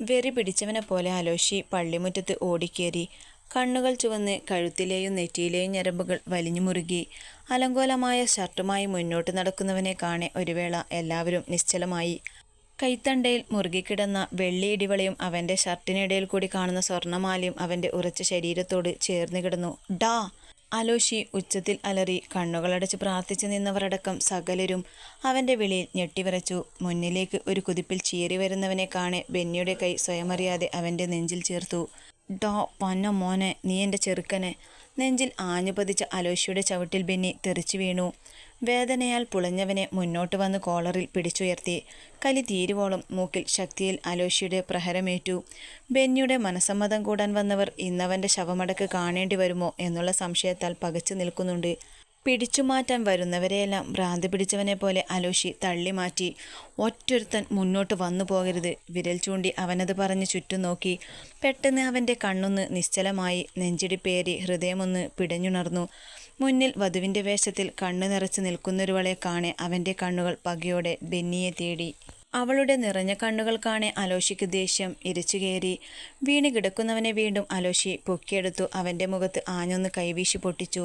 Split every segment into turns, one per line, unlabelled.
വെറി പിടിച്ചവനെ പോലെ അലോഷി പള്ളിമുറ്റത്ത് ഓടിക്കേറി. കണ്ണുകൾ ചുവന്ന് കഴുത്തിലെയും നെറ്റിയിലെയും ഞരമ്പുകൾ വലിഞ്ഞു മുറുകി. അലങ്കോലമായ ഷർട്ടുമായി മുന്നോട്ട് നടക്കുന്നവനെ കാണെ ഒരു വേള എല്ലാവരും നിശ്ചലമായി. കൈത്തണ്ടയിൽ മുറുകിക്കിടന്ന വെള്ളി ഇടിവളയും അവന്റെ ഷർട്ടിനിടയിൽ കൂടി കാണുന്ന സ്വർണമാലയും അവന്റെ ഉറച്ച ശരീരത്തോട് ചേർന്ന് കിടന്നു. ഡാ! അലോഷി ഉച്ചത്തിൽ അലറി കണ്ണുകളടച്ച് പ്രാർത്ഥിച്ചു നിന്നവരടക്കം സകലരും അവന്റെ വിളിയിൽ ഞെട്ടിവിറച്ചു. മുന്നിലേക്ക് ഒരു കുതിപ്പിൽ ചീറി വരുന്നവനെ കാണെ ബെന്നിയുടെ കൈ സ്വയമറിയാതെ അവന്റെ നെഞ്ചിൽ ചേർത്തു. ഡോ പൊന്ന മോനെ നീ എന്റെ ചെറുക്കനെ. നെഞ്ചിൽ ആഞ്ഞു പതിച്ച അലോഷിയുടെ ചവിട്ടിൽ ബെന്നി തെറിച്ചു വീണു. വേദനയാൽ പുളഞ്ഞവനെ മുന്നോട്ട് വന്ന് കോളറിൽ പിടിച്ചുയർത്തി. കലി തീരുവോളം മൂക്കിൽ ശക്തിയിൽ അലോഷിയുടെ പ്രഹരമേറ്റു. ബെന്നിയുടെ മനസ്സമ്മതം കൂടാൻ വന്നവർ ഇന്നവന്റെ ശവമടക്ക് കാണേണ്ടി വരുമോ എന്നുള്ള സംശയത്താൽ പകച്ചു നിൽക്കുന്നുണ്ട്. പിടിച്ചുമാറ്റാൻ വരുന്നവരെയെല്ലാം ഭ്രാന്ത് പിടിച്ചവനെ പോലെ അലോഷി തള്ളി മാറ്റി. ഒറ്റൊരുത്തൻ മുന്നോട്ട് വന്നു പോകരുത്. വിരൽ ചൂണ്ടി അവനത് പറഞ്ഞ് ചുറ്റും നോക്കി. പെട്ടെന്ന് അവന്റെ കണ്ണൊന്ന് നിശ്ചലമായി നെഞ്ചിടിപ്പേറി ഹൃദയമൊന്ന് പിടഞ്ഞുണർന്നു. മുന്നിൽ വധുവിന്റെ വേഷത്തിൽ കണ്ണു നിറച്ച് നിൽക്കുന്നൊരുവളെ കാണെ അവന്റെ കണ്ണുകൾ പകയോടെ ബെന്നിയെ തേടി. അവളുടെ നിറഞ്ഞ കണ്ണുകൾ കാണെ അലോഷിക്ക് ദേഷ്യം ഇരച്ചുകയറി വീണ് കിടക്കുന്നവനെ വീണ്ടും അലോഷി പൊക്കിയെടുത്തു അവന്റെ മുഖത്ത് ആഞ്ഞൊന്ന് കൈവീശി പൊട്ടിച്ചു.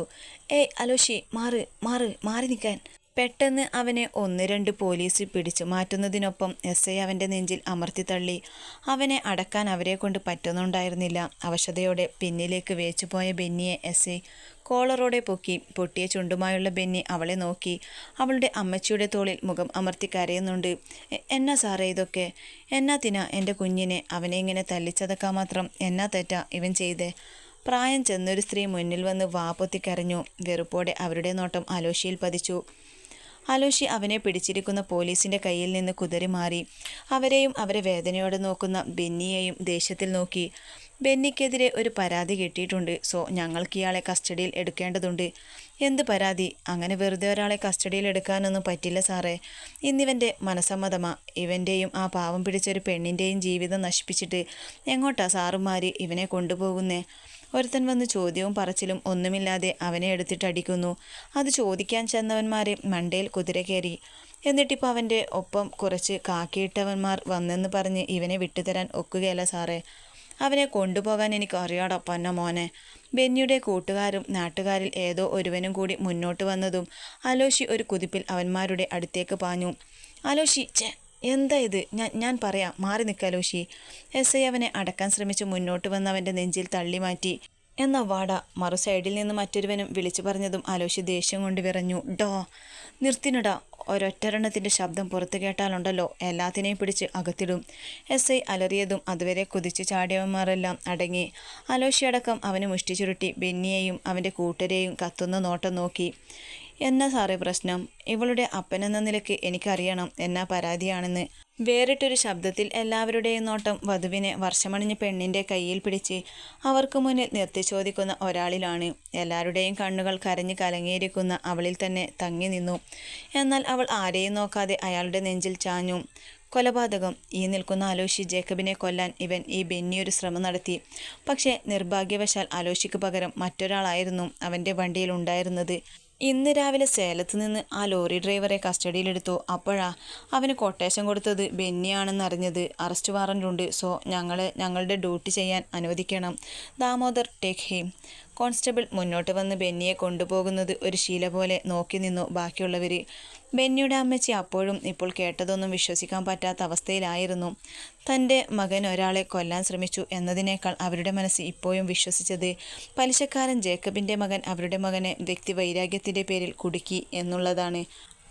ഏയ് അലോഷി മാറ് മാറ് മാറി നിൽക്കാൻ. പെട്ടെന്ന് അവനെ ഒന്ന് രണ്ട് പോലീസ് പിടിച്ചു മാറ്റുന്നതിനൊപ്പം എസ് ഐ അവന്റെ നെഞ്ചിൽ അമർത്തി തള്ളി. അവനെ അടക്കാൻ അവരെ കൊണ്ട് പറ്റുന്നുണ്ടായിരുന്നില്ല. അവശതയോടെ പിന്നിലേക്ക് വേച്ചുപോയ ബെന്നിയെ എസ് ഐ കോളറോടെ പൊക്കി പൊട്ടിയ ചുണ്ടുമായുള്ള ബെന്നി അവളെ നോക്കി. അവളുടെ അമ്മച്ചിയുടെ തോളിൽ മുഖം അമർത്തി കരയുന്നുണ്ട്. എന്നാ സാറേ ഇതൊക്കെ? എന്നാ തിന എന്റെ കുഞ്ഞിനെ? അവനെ ഇങ്ങനെ തല്ലിച്ചതക്കാൻ മാത്രം. എന്നാ തെറ്റാ ഇവൻ ചെയ്തേ? പ്രായം ചെന്നൊരു സ്ത്രീ മുന്നിൽ വന്ന് വാപ്പൊത്തിക്കരഞ്ഞു വെറുപ്പോടെ അവരുടെ നോട്ടം അലോഷിയിൽ പതിച്ചു. അലോഷി അവനെ പിടിച്ചിരിക്കുന്ന പോലീസിന്റെ കയ്യിൽ നിന്ന് കുതിരി മാറി. അവരെയും അവരെ വേദനയോടെ നോക്കുന്ന ബെന്നിയെയും ദേഷ്യത്തിൽ നോക്കി. ബെന്നിക്കെതിരെ ഒരു പരാതി കിട്ടിയിട്ടുണ്ട്. സോ ഞങ്ങൾക്ക് ഇയാളെ കസ്റ്റഡിയിൽ എടുക്കേണ്ടതുണ്ട്. എന്ത് പരാതി? അങ്ങനെ വെറുതെ ഒരാളെ കസ്റ്റഡിയിൽ എടുക്കാനൊന്നും പറ്റില്ല സാറേ. ഇന്നിവന്റെ മനസമ്മതമാ. ഇവന്റെയും ആ പാവം പിടിച്ച ഒരു പെണ്ണിന്റെയും ജീവിതം നശിപ്പിച്ചിട്ട് എങ്ങോട്ടാ സാറുമാര് ഇവനെ കൊണ്ടുപോകുന്നേ? ഒരുത്തൻ വന്ന് ചോദ്യവും പറച്ചിലും ഒന്നുമില്ലാതെ അവനെ എടുത്തിട്ടടിക്കുന്നു അത് ചോദിക്കാൻ ചെന്നവന്മാരെ മണ്ടയിൽ കുതിര കയറി. എന്നിട്ടിപ്പോൾ അവന്റെ ഒപ്പം കുറച്ച് കാക്കിയിട്ടവന്മാർ വന്നെന്ന് പറഞ്ഞ് ഇവനെ വിട്ടുതരാൻ ഒക്കുകയല്ല സാറേ. അവനെ കൊണ്ടുപോകാൻ എനിക്ക് അറിയാടോ പൊന്ന മോനെ. ബെന്നിയുടെ കൂട്ടുകാരും നാട്ടുകാരിൽ ഏതോ ഒരുവനും കൂടി മുന്നോട്ട് വന്നതും അലോഷി ഒരു കുതിപ്പിൽ അവന്മാരുടെ അടുത്തേക്ക് പാഞ്ഞു. അലോഷി ചേ എന്താ ഇത്? ഞാൻ ഞാൻ പറയാം. മാറി നിൽക്കാലോഷി എസ് ഐ അവനെ അടക്കാൻ ശ്രമിച്ച് മുന്നോട്ട് വന്ന് അവന്റെ നെഞ്ചിൽ തള്ളി മാറ്റി. എന്ന വാട മറു സൈഡിൽ നിന്ന് മറ്റൊരുവനും വിളിച്ചു പറഞ്ഞതും അലോഷി ദേഷ്യം കൊണ്ട് വിറഞ്ഞു. ഡോ നിർത്തിനടാ. ഒരൊറ്റരെണ്ണത്തിന്റെ ശബ്ദം പുറത്തു കേട്ടാലുണ്ടല്ലോ. എല്ലാത്തിനെയും പിടിച്ച് അകത്തിടും. എസ് ഐ അലറിയതും അതുവരെ കുതിച്ചു ചാടിയവന്മാരെല്ലാം അടങ്ങി. അലോഷിയടക്കം അവന് മുഷ്ടി ചുരുട്ടി ബെന്നിയെയും അവന്റെ കൂട്ടരെയും കത്തുന്ന നോട്ടം നോക്കി. എന്നാ സാറേ പ്രശ്നം? ഇവളുടെ അപ്പനെന്ന നിലയ്ക്ക് എനിക്കറിയണം എന്നാ പരാതിയാണെന്ന്. വേറിട്ടൊരു ശബ്ദത്തിൽ എല്ലാവരുടെയും നോട്ടം വധുവിനെ വർഷമണിഞ്ഞ പെണ്ണിന്റെ കയ്യിൽ പിടിച്ച് അവർക്ക് മുന്നിൽ നിർത്തി ചോദിക്കുന്ന ഒരാളിലാണ്. എല്ലാവരുടെയും കണ്ണുകൾ കരഞ്ഞ് കലങ്ങിയിരിക്കുന്ന അവളിൽ തന്നെ തങ്ങി നിന്നു. എന്നാൽ അവൾ ആരെയും നോക്കാതെ അയാളുടെ നെഞ്ചിൽ ചാഞ്ഞു. കൊലപാതകം. ഈ നിൽക്കുന്ന അലോഷി ജേക്കബിനെ കൊല്ലാൻ ഇവൻ ഈ ബെന്നിയൊരു ശ്രമം നടത്തി. പക്ഷേ നിർഭാഗ്യവശാൽ അലോഷിക്ക് പകരം മറ്റൊരാളായിരുന്നു അവന്റെ വണ്ടിയിൽ ഉണ്ടായിരുന്നത്. ഇന്ന് രാവിലെ സേലത്ത് നിന്ന് ആ ലോറി ഡ്രൈവറെ കസ്റ്റഡിയിലെടുത്തു. അപ്പോഴാ അവന് കൊട്ടേഷൻ കൊടുത്തത് ബെന്നിയാണെന്ന് അറിഞ്ഞത് അറസ്റ്റ് വാറന്റുണ്ട് സോ ഞങ്ങളെ ഞങ്ങളുടെ ഡ്യൂട്ടി ചെയ്യാൻ അനുവദിക്കണം. ദാമോദർ ടേക്ക് ഹീം കോൺസ്റ്റബിൾ മുന്നോട്ട് വന്ന് ബെന്നിയെ കൊണ്ടുപോകുന്നത് ഒരു ശീല പോലെ നോക്കി നിന്നു ബാക്കിയുള്ളവർ ബെന്നിയുടെ അമ്മച്ചി അപ്പോഴും ഇപ്പോൾ കേട്ടതൊന്നും വിശ്വസിക്കാൻ പറ്റാത്ത അവസ്ഥയിലായിരുന്നു. തന്റെ മകൻ ഒരാളെ കൊല്ലാൻ ശ്രമിച്ചു എന്നതിനേക്കാൾ അവരുടെ മനസ്സ് ഇപ്പോഴും വിശ്വസിച്ചത് പലിശക്കാരൻ ജേക്കബിന്റെ മകൻ അവരുടെ മകനെ വ്യക്തി വൈരാഗ്യത്തിന്റെ പേരിൽ കുടുക്കി എന്നുള്ളതാണ്.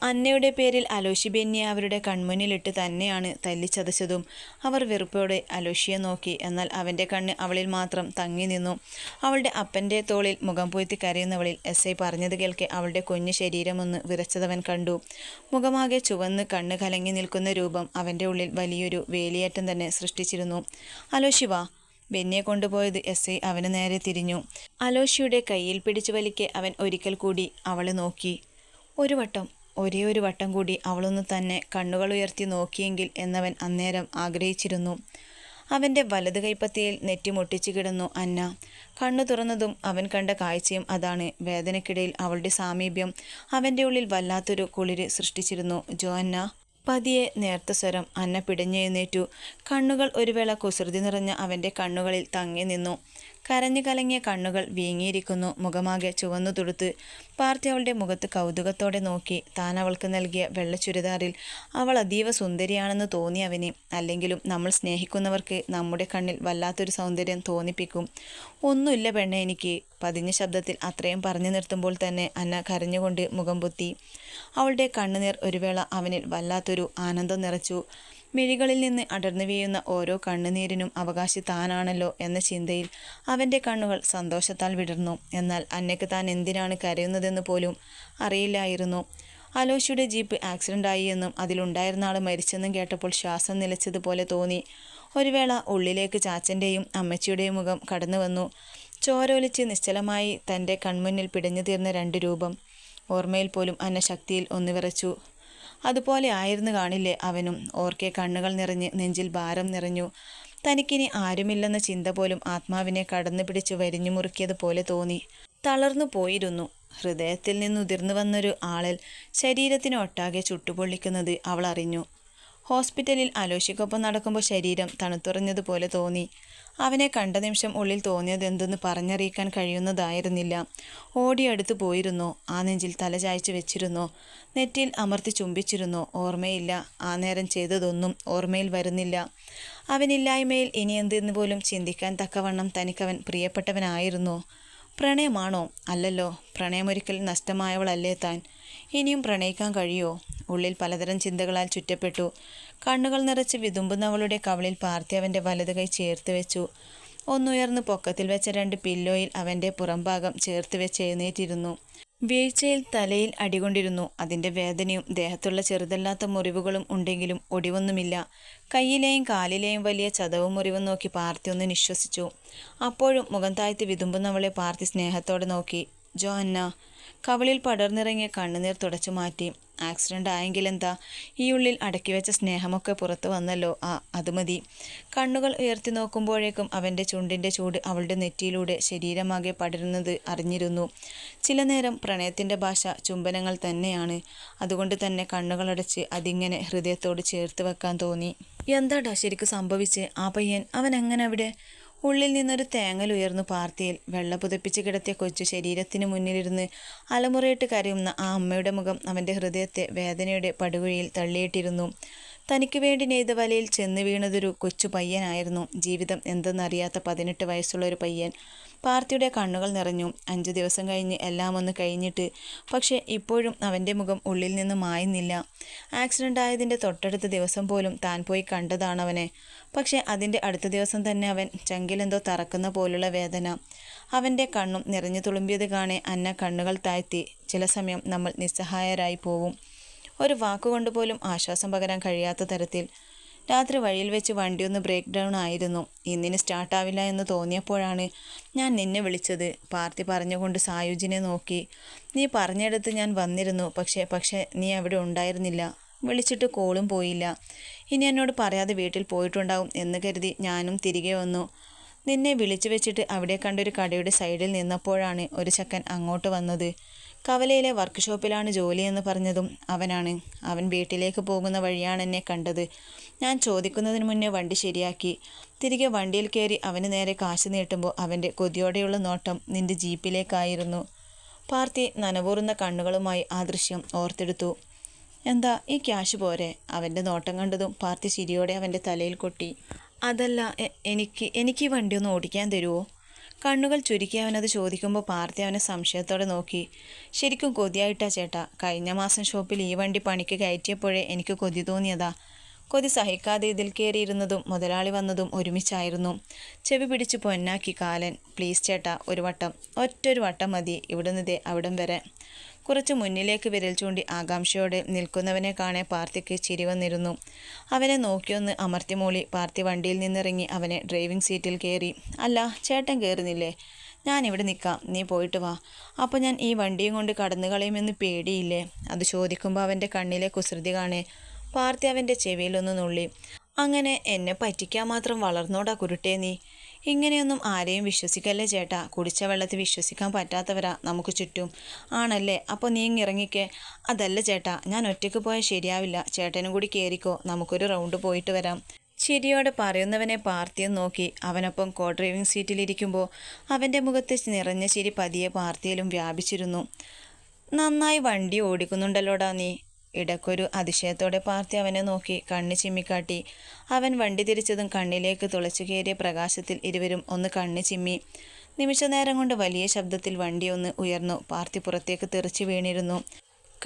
അന്നയുടെ പേരിൽ അലോഷി ബെന്നിയെ അവരുടെ കൺമുന്നിലിട്ട് തന്നെയാണ് തല്ലിച്ചതച്ചതും അവർ വെറുപ്പോടെ അലോഷിയെ നോക്കി. എന്നാൽ അവന്റെ കണ്ണ് അവളിൽ മാത്രം തങ്ങി നിന്നു. അവളുടെ അപ്പന്റെ തോളിൽ മുഖം പൊയ്ത്തി കരയുന്നവളിൽ എസ് ഐ പറഞ്ഞത് കേൾക്കെ അവളുടെ കുഞ്ഞു ശരീരമൊന്ന് വിറച്ചതവൻ കണ്ടു. മുഖമാകെ ചുവന്ന് കണ്ണ് കലങ്ങി നിൽക്കുന്ന രൂപം അവന്റെ ഉള്ളിൽ വലിയൊരു വേലിയേറ്റം തന്നെ സൃഷ്ടിച്ചിരുന്നു. അലോഷി വാ. ബെന്നിയെ കൊണ്ടുപോയത് എസ് ഐ അവന് നേരെ തിരിഞ്ഞു. അലോഷിയുടെ കയ്യിൽ പിടിച്ചു വലിക്കെ അവൻ ഒരിക്കൽ കൂടി അവളെ നോക്കി. ഒരു വട്ടം ഒരേ ഒരു വട്ടം കൂടി അവളൊന്ന് തന്നെ കണ്ണുകൾ ഉയർത്തി നോക്കിയെങ്കിൽ എന്നവൻ അന്നേരം ആഗ്രഹിച്ചിരുന്നു. അവന്റെ വലത് കൈപ്പത്തിയിൽ നെറ്റി മുട്ടിച്ചു കിടന്നു അന്ന. കണ്ണു തുറന്നതും അവൻ കണ്ട കാഴ്ചയും അതാണ്. വേദനയ്ക്കിടയിൽ അവളുടെ സാമീപ്യം അവന്റെ ഉള്ളിൽ വല്ലാത്തൊരു കുളിര് സൃഷ്ടിച്ചിരുന്നു. ജോ അന്ന. പതിയെ നേർത്ത സ്വരം അന്ന പിടഞ്ഞെഴുന്നേറ്റു. കണ്ണുകൾ ഒരു വേള കുസൃതി നിറഞ്ഞ അവന്റെ കണ്ണുകളിൽ തങ്ങി നിന്നു. കരഞ്ഞു കലങ്ങിയ കണ്ണുകൾ വീങ്ങിയിരിക്കുന്നു. മുഖമാകെ ചുവന്നു തുടുത്ത് പാർത്തി അവളുടെ മുഖത്ത് കൗതുകത്തോടെ നോക്കി. താൻ അവൾക്ക് നൽകിയ വെള്ള ചുരിദാറിൽ അവൾ അതീവ സുന്ദരിയാണെന്ന് തോന്നി അവന്. അല്ലെങ്കിലും നമ്മൾ സ്നേഹിക്കുന്നവർക്ക് നമ്മുടെ കണ്ണിൽ വല്ലാത്തൊരു സൗന്ദര്യം തോന്നിപ്പിക്കും. ഒന്നുമില്ല പെണ്ണെ എനിക്ക്. പതിഞ്ഞ ശബ്ദത്തിൽ അത്രയും പറഞ്ഞു നിർത്തുമ്പോൾ തന്നെ അന്ന കരഞ്ഞുകൊണ്ട് മുഖം പൊത്തി. അവളുടെ കണ്ണുനീർ ഒരു വേള അവനിൽ വല്ലാത്തൊരു ആനന്ദം നിറച്ചു. മിഴികളിൽ നിന്ന് അടർന്നു വീഴുന്ന ഓരോ കണ്ണുനീരിനും അവകാശി താനാണല്ലോ എന്ന ചിന്തയിൽ അവന്റെ കണ്ണുകൾ സന്തോഷത്താൽ വിടർന്നു. എന്നാൽ അന്നയ്ക്ക് താൻ എന്തിനാണ് കരയുന്നതെന്ന് പോലും അറിയില്ലായിരുന്നു. അലോഷിയുടെ ജീപ്പ് ആക്സിഡന്റ് ആയി എന്നും അതിലുണ്ടായിരുന്ന ആൾ മരിച്ചെന്നും കേട്ടപ്പോൾ ശ്വാസം നിലച്ചതുപോലെ തോന്നി. ഒരു വേള ഉള്ളിലേക്ക് ചാച്ചന്റെയും അമ്മച്ചിയുടെയും മുഖം കടന്നു വന്നു. ചോരൊലിച്ച് നിശ്ചലമായി തന്റെ കൺമുന്നിൽ പിടഞ്ഞു തീർന്ന രണ്ട് രൂപം ഓർമ്മയിൽ പോലും അന്ന ശക്തിയിൽ ഒന്ന് വിറച്ചു അതുപോലെ ആയിരുന്നു കാണില്ലേ അവനും. ഓർക്കെ കണ്ണുകൾ നിറഞ്ഞ് നെഞ്ചിൽ ഭാരം നിറഞ്ഞു. തനിക്കിനി ആരുമില്ലെന്ന ചിന്ത പോലും ആത്മാവിനെ കടന്നു പിടിച്ച് വരിഞ്ഞു മുറുക്കിയതുപോലെ തോന്നി. തളർന്നു പോയിരുന്നു. ഹൃദയത്തിൽ നിന്നുതിർന്നു വന്നൊരു ആളൽ ശരീരത്തിനൊട്ടാകെ ചുട്ടുപൊള്ളിക്കുന്നത് അവൾ അറിഞ്ഞു. ഹോസ്പിറ്റലിൽ അലോഷിക്കൊപ്പം നടക്കുമ്പോൾ ശരീരം തണുത്തുറഞ്ഞതുപോലെ തോന്നി. അവനെ കണ്ട നിമിഷം ഉള്ളിൽ തോന്നിയതെന്തെന്ന് പറഞ്ഞറിയിക്കാൻ കഴിയുന്നതായിരുന്നില്ല. ഓടിയടുത്തു പോയിരുന്നോ? ആ നെഞ്ചിൽ തല ചായ്ച്ചു വെച്ചിരുന്നോ? നെറ്റിൽ അമർത്തി ചുംബിച്ചിരുന്നു. ഓർമ്മയില്ല. ആ നേരം ചെയ്തതൊന്നും ഓർമ്മയിൽ വരുന്നില്ല. അവനില്ലായ്മയിൽ ഇനി എന്തെന്ന് പോലും ചിന്തിക്കാൻ തക്കവണ്ണം തനിക്കവൻ പ്രിയപ്പെട്ടവനായിരുന്നു. പ്രണയമാണോ? അല്ലല്ലോ. പ്രണയമൊരിക്കൽ നഷ്ടമായവളല്ലേ താൻ. ഇനിയും പ്രണയിക്കാൻ കഴിയോ? ഉള്ളിൽ പലതരം ചിന്തകളാൽ ചുറ്റപ്പെട്ടു. കണ്ണുകൾ നിറച്ച് വിതുമ്പുന്നവളുടെ കവളിൽ പാർത്തി അവന്റെ വലത് കൈ ചേർത്ത് വെച്ചു. ഒന്നുയർന്ന് പൊക്കത്തിൽ വെച്ച രണ്ട് പില്ലോയിൽ അവന്റെ പുറംഭാഗം ചേർത്ത് വെച്ച് എഴുന്നേറ്റിരുന്നു. വീഴ്ചയിൽ തലയിൽ അടികൊണ്ടിരുന്നു. അതിന്റെ വേദനയും ദേഹത്തുള്ള ചെറുതല്ലാത്ത മുറിവുകളും ഉണ്ടെങ്കിലും ഒടിവൊന്നുമില്ല. കയ്യിലെയും കാലിലെയും വലിയ ചതവും മുറിവും നോക്കി പാർത്തി ഒന്ന് നിശ്വസിച്ചു. അപ്പോഴും മുഖം താഴ്ത്തി വിതുമ്പുന്നവളെ പാർത്തി സ്നേഹത്തോടെ നോക്കി. ജോ അന്ന കവളിൽ പടർന്നിറങ്ങിയ കണ്ണുനീർ തുടച്ചു മാറ്റി. ആക്സിഡന്റ് ആയെങ്കിലെന്താ? ഈ ഉള്ളിൽ അടക്കി വെച്ച സ്നേഹമൊക്കെ പുറത്തു വന്നല്ലോ. ആ അത് മതി. കണ്ണുകൾ ഉയർത്തി നോക്കുമ്പോഴേക്കും അവന്റെ ചുണ്ടിന്റെ ചൂട് അവളുടെ നെറ്റിയിലൂടെ ശരീരമാകെ പടരുന്നത് അറിഞ്ഞിരുന്നു. ചില നേരം പ്രണയത്തിന്റെ ഭാഷ ചുംബനങ്ങൾ തന്നെയാണ്. അതുകൊണ്ട് തന്നെ കണ്ണുകളടച്ച് അതിങ്ങനെ ഹൃദയത്തോട് ചേർത്ത് വെക്കാൻ തോന്നി. എന്താടാ ശരിക്കും സംഭവിച്ച്? ആ പയ്യൻ അവൻ എങ്ങനെ അവിടെ? ഉള്ളിൽ നിന്നൊരു തേങ്ങൽ ഉയർന്നു പാർത്തിയിൽ വെള്ള പുതപ്പിച്ച് കിടത്തിയ കൊച്ചു ശരീരത്തിന് മുന്നിലിരുന്ന് അലമുറയിട്ട് കരയുന്ന ആ അമ്മയുടെ മുഖം അവന്റെ ഹൃദയത്തെ വേദനയുടെ പടുകുഴിയിൽ തള്ളിയിട്ടിരുന്നു. തനിക്ക് വേണ്ടി നെയ്ത വലയിൽ ചെന്ന് വീണതൊരു കൊച്ചു പയ്യനായിരുന്നു. ജീവിതം എന്തെന്നറിയാത്ത പതിനെട്ട് വയസ്സുള്ള ഒരു പയ്യൻ. പാർത്തിയുടെ കണ്ണുകൾ നിറഞ്ഞു. അഞ്ചു ദിവസം കഴിഞ്ഞ് എല്ലാം ഒന്ന് കഴിഞ്ഞിട്ട് പക്ഷേ ഇപ്പോഴും അവന്റെ മുഖം ഉള്ളിൽ നിന്ന് മായുന്നില്ല. ആക്സിഡന്റ് ആയതിന്റെ തൊട്ടടുത്ത ദിവസം പോലും താൻ പോയി കണ്ടതാണവനെ പക്ഷേ അതിന്റെ അടുത്ത ദിവസം തന്നെ അവൻ ചങ്കിലെന്തോ തറക്കുന്ന പോലുള്ള വേദന. അവന്റെ കണ്ണും നിറഞ്ഞു തുളുമ്പിയത് കാണെ അന്ന കണ്ണുകൾ താഴ്ത്തി ചില സമയം നമ്മൾ നിസ്സഹായരായി പോവും. ഒരു വാക്കുകൊണ്ട് പോലും ആശ്വാസം പകരാൻ കഴിയാത്ത തരത്തിൽ രാത്രി വഴിയിൽ വെച്ച് വണ്ടിയൊന്ന് ബ്രേക്ക് ഡൗൺ ആയിരുന്നു. ഇന്നിന് സ്റ്റാർട്ടാവില്ല എന്ന് തോന്നിയപ്പോഴാണ് ഞാൻ നിന്നെ വിളിച്ചത്. പാർട്ടി പറഞ്ഞുകൊണ്ട് സായുജിനെ നോക്കി. നീ പറഞ്ഞെടുത്ത് ഞാൻ വന്നിരുന്നു. പക്ഷേ പക്ഷേ നീ അവിടെ ഉണ്ടായിരുന്നില്ല. വിളിച്ചിട്ട് കോളും പോയില്ല. ഇനി എന്നോട് പറയാതെ വീട്ടിൽ പോയിട്ടുണ്ടാവും എന്ന് കരുതി ഞാനും തിരികെ വന്നു. നിന്നെ വിളിച്ചു വെച്ചിട്ട് അവിടെ കണ്ടൊരു കടയുടെ സൈഡിൽ നിന്നപ്പോഴാണ് ഒരു ചക്കൻ അങ്ങോട്ട് വന്നത്. കവലയിലെ വർക്ക്ഷോപ്പിലാണ് ജോലിയെന്ന് പറഞ്ഞതും അവനാണ്. അവൻ വീട്ടിലേക്ക് പോകുന്ന വഴിയാണ് എന്നെ കണ്ടത്. ഞാൻ ചോദിക്കുന്നതിന് മുന്നേ വണ്ടി ശരിയാക്കി. തിരികെ വണ്ടിയിൽ കയറി അവന് നേരെ കാശ് നീട്ടുമ്പോൾ അവന്റെ കൊതിയോടെയുള്ള നോട്ടം നിന്റെ ജീപ്പിലേക്കായിരുന്നു. പാർത്തി നനവൂറുന്ന കണ്ണുകളുമായി ആ ദൃശ്യം ഓർത്തെടുത്തു. എന്താ ഈ ക്യാഷ് പോരെ? അവന്റെ നോട്ടം കണ്ടതും പാർത്തി ചിരിയോടെ അവന്റെ തലയിൽ കൊട്ടി. അതല്ല എനിക്ക് എനിക്ക് ഈ വണ്ടി ഒന്ന് ഓടിക്കാൻ തരുമോ കണ്ണുകൾ ചുരുക്കി അവനത് ചോദിക്കുമ്പോൾ പാർത്തി അവനെ സംശയത്തോടെ നോക്കി. ശരിക്കും കൊതിയായിട്ടാ ചേട്ടാ. കഴിഞ്ഞ മാസം ഷോപ്പിൽ ഈ വണ്ടി പണിക്ക് കയറ്റിയപ്പോഴേ എനിക്ക് കൊതി തോന്നിയതാ. കൊതി സഹിക്കാതെ ഇതിൽ കയറിയിരുന്നതും മുതലാളി വന്നതും ഒരുമിച്ചായിരുന്നു. ചെവി പിടിച്ച് പൊന്നാക്കി കാലൻ പ്ലീസ് ചേട്ടാ ഒരു വട്ടം ഒറ്റൊരു വട്ടം മതി. ഇവിടുന്ന് ദേ അവിടം വരെ. കുറച്ച് മുന്നിലേക്ക് വിരൽ ചൂണ്ടി ആകാംക്ഷയോടെ നിൽക്കുന്നവനെ കാണെ പാർത്തിക്ക് ചിരി വന്നിരുന്നു. അവനെ നോക്കിയൊന്ന് അമർത്തി മൂളി പാർത്തി വണ്ടിയിൽ നിന്നിറങ്ങി അവനെ ഡ്രൈവിംഗ് സീറ്റിൽ കയറി. അല്ല ചേട്ടൻ കയറുന്നില്ലേ ഞാൻ ഇവിടെ നിൽക്കാം നീ പോയിട്ട് വാ. അപ്പോൾ ഞാൻ ഈ വണ്ടിയും കൊണ്ട് കടന്നു കളയുമെന്ന് പേടിയില്ലേ അത് ചോദിക്കുമ്പോൾ അവന്റെ കണ്ണിലെ കുസൃതി കാണേ. പാർത്തി അവന്റെ ചെവിയിലൊന്ന് നുള്ളി. അങ്ങനെ എന്നെ പറ്റിക്കാൻ മാത്രം വളർന്നോടാ കുരുട്ടേ നീ. ഇങ്ങനെയൊന്നും ആരെയും വിശ്വസിക്കല്ലേ ചേട്ടാ? കുടിച്ച വെള്ളത്തിൽ വിശ്വസിക്കാൻ പറ്റാത്തവരാ നമുക്ക് ചുറ്റും. ആണല്ലേ? അപ്പോൾ നീ ഇറങ്ങിക്കേ. അതല്ല ചേട്ടാ ഞാൻ ഒറ്റയ്ക്ക് പോയാൽ ശരിയാവില്ല. ചേട്ടനും കൂടി കയറിക്കോ നമുക്കൊരു റൗണ്ട് പോയിട്ട് വരാം. ചിരിയോടെ പറയുന്നവനെ പാർത്തിയും നോക്കി. അവനൊപ്പം കോ ഡ്രൈവിംഗ് സീറ്റിലിരിക്കുമ്പോൾ അവന്റെ മുഖത്ത് നിറഞ്ഞ ചിരി പതിയെ പാർത്തിയിലും വ്യാപിച്ചിരുന്നു. നന്നായി വണ്ടി ഓടിക്കുന്നുണ്ടല്ലോടാ നീ. ഇടയ്ക്കൊരു അതിശയത്തോടെ പാർത്തി അവനെ നോക്കി കണ്ണ് ചിമ്മിക്കാട്ടി. അവൻ വണ്ടി തിരിച്ചതും കണ്ണിലേക്ക് തുളച്ചു കയറിയ പ്രകാശത്തിൽ ഇരുവരും ഒന്ന് കണ്ണ് ചിമ്മി. നിമിഷനേരം കൊണ്ട് വലിയ ശബ്ദത്തിൽ വണ്ടി ഒന്ന് ഉയർന്നു. പാർത്തി പുറത്തേക്ക് തെറിച്ചു വീണിരുന്നു.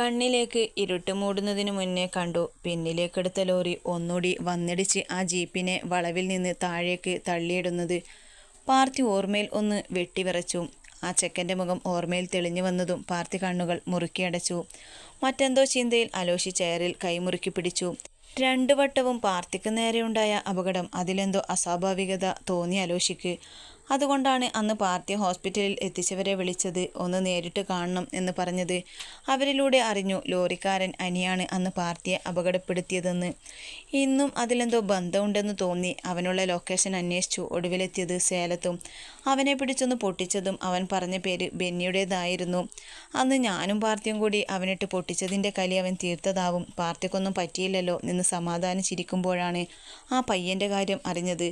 കണ്ണിലേക്ക് ഇരുട്ട് മൂടുന്നതിനു മുന്നേ കണ്ടു. പിന്നിലേക്കെടുത്ത ലോറി ഒന്നുകൂടി വന്നിടിച്ച് ആ ജീപ്പിനെ വളവിൽ നിന്ന് താഴേക്ക് തള്ളിയിടുന്നത്. പാർത്തി ഓർമ്മയിൽ ഒന്ന് വെട്ടിവിറച്ചു. ആ ചെക്കന്റെ മുഖം ഓർമ്മയിൽ തെളിഞ്ഞു വന്നതും പാർത്തി കണ്ണുകൾ മുറുക്കിയടച്ചു മറ്റെന്തോ ചിന്തയിൽ അലോഷി ചെയറിൽ കൈമുറുക്കി പിടിച്ചു. രണ്ടു വട്ടവും പാർത്തിക്ക് നേരെയുണ്ടായ അപകടം അതിലെന്തോ അസ്വാഭാവികത തോന്നി അലോഷിക്ക്. അതുകൊണ്ടാണ് അന്ന് പാർട്ടി ഹോസ്പിറ്റലിൽ എത്തിച്ചവരെ വിളിച്ചത് ഒന്ന് നേരിട്ട് കാണണം എന്ന് പറഞ്ഞത്. അവരിലൂടെ അറിഞ്ഞു ലോറിക്കാരൻ അനിയാണ് അന്ന് പാർട്ടിയെ അപകടപ്പെടുത്തിയതെന്ന്. ഇന്നും അതിലെന്തോ ബന്ധമുണ്ടെന്ന് തോന്നി അവനുള്ള ലൊക്കേഷൻ അന്വേഷിച്ചു ഒടുവിലെത്തിയത് സേലത്തും. അവനെ പിടിച്ചൊന്ന് പൊട്ടിച്ചതും അവൻ പറഞ്ഞ പേര് ബെന്നിയുടേതായിരുന്നു. അന്ന് ഞാനും പാർട്ടിയും കൂടി അവനിട്ട് പൊട്ടിച്ചതിന്റെ കലി അവൻ തീർത്തതാവും. പാർട്ടിക്കൊന്നും പറ്റിയില്ലല്ലോ എന്ന് സമാധാനിച്ചിരിക്കുമ്പോഴാണ് ആ പയ്യന്റെ കാര്യം അറിഞ്ഞത്.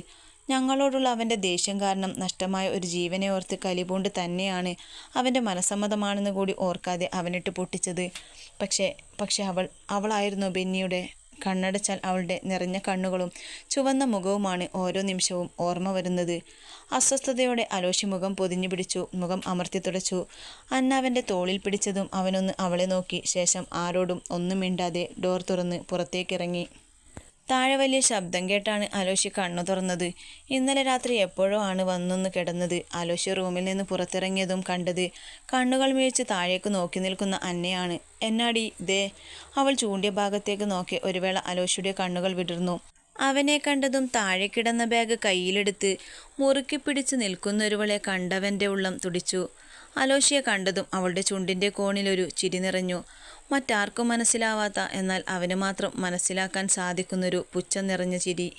ഞങ്ങളോടുള്ള അവന്റെ ദേഷ്യം കാരണം നഷ്ടമായ ഒരു ജീവനെ ഓർത്ത് കലിപൂണ്ട് തന്നെയാണ് അവന്റെ മനസ്സമ്മതമാണെന്ന് കൂടി ഓർക്കാതെ അവനിട്ട് പൊട്ടിച്ചത്. പക്ഷേ പക്ഷെ അവൾ അവളായിരുന്നു ബെന്നിയുടെ കണ്ണടച്ചാൽ അവളുടെ നിറഞ്ഞ കണ്ണുകളും ചുവന്ന മുഖവുമാണ് ഓരോ നിമിഷവും ഓർമ്മ വരുന്നത്. അസ്വസ്ഥതയോടെ അലോഷി മുഖം പൊതിഞ്ഞു പിടിച്ചു മുഖം അമർത്തി തുടച്ചു. അന്ന അവന്റെ തോളിൽ പിടിച്ചതും അവനൊന്ന് അവളെ നോക്കി ശേഷം ആരോടും ഒന്നും മിണ്ടാതെ ഡോർ തുറന്ന് പുറത്തേക്കിറങ്ങി. താഴെ വലിയ ശബ്ദം കേട്ടാണ് അലോഷി കണ്ണു തുറന്നത്. ഇന്നലെ രാത്രി എപ്പോഴോ ആണ് വന്നൊന്ന് കിടന്നത്. അലോഷി റൂമിൽ നിന്ന് പുറത്തിറങ്ങിയതും കണ്ടത് കണ്ണുകൾ മേഴിച്ച് താഴേക്ക് നോക്കി നിൽക്കുന്ന അന്നയാണ്. എന്നാടി ദേ അവൾ ചൂണ്ടിയ ഭാഗത്തേക്ക് നോക്കി ഒരു വേള അലോഷിയുടെ കണ്ണുകൾ വിടർന്നു. അവനെ കണ്ടതും താഴെ കിടന്ന ബാഗ് കയ്യിലെടുത്ത് മുറുക്കി പിടിച്ച് നിൽക്കുന്നൊരുവളെ കണ്ടവന്റെ ഉള്ളം തുടിച്ചു. അലോഷിയെ കണ്ടതും അവളുടെ ചുണ്ടിന്റെ കോണിലൊരു ചിരി നിറഞ്ഞു. മറ്റാർക്കും മനസ്സിലാവാത്ത എന്നാൽ അവന് മാത്രം മനസ്സിലാക്കാൻ സാധിക്കുന്നൊരു പുച്ഛം നിറഞ്ഞ ചിരി.